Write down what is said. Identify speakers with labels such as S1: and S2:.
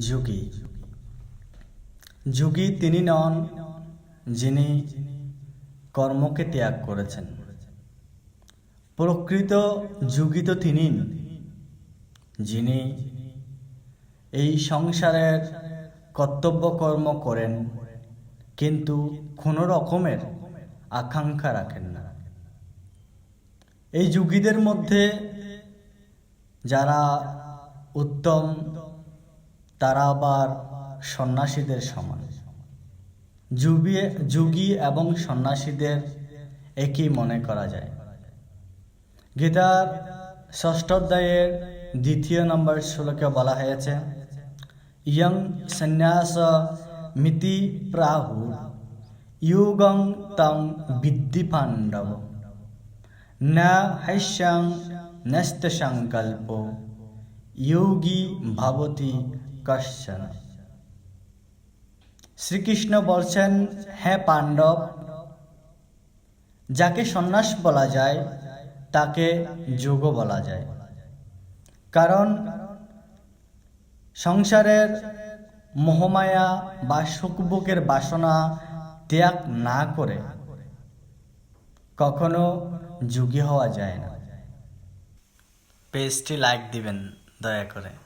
S1: যোগী। যোগী তিনি নন যিনি কর্মকে ত্যাগ করেছেন। প্রকৃত যোগী তো তিনি যিনি এই সংসারের কর্তব্য কর্ম করেন, কিন্তু কোনো রকমের আকাঙ্ক্ষা রাখেন না। এই যোগীদের মধ্যে যারা উত্তম তারা আবার সন্ন্যাসীদের সমান। যুগী যুগী এবং সন্ন্যাসীদের একই মনে করা যায়। গীতার ষষ্ঠ অধ্যায়ের দ্বিতীয় নম্বর শ্লোকে বলা হয়েছে, ইয়ং সন্ন্যাস মিতি প্রাহু ইয়োগং তং বিদ্ধি পাণ্ডব। ন হৈস্যাং নস্ত সংকল্প। যোগী ভবতি কশ্যন শ্রীকৃষ্ণ বলছেন হ্যাঁ পাণ্ডব, যাকে সন্ন্যাস বলা যায়, তাকে যোগ বলা যায়। কারণ সংসারের মোহমায়া বা সুখভোগের বাসনা ত্যাগ না করে কখনো যোগী হওয়া যায় না। পেজটি লাইক দিবেন, দয়া করে।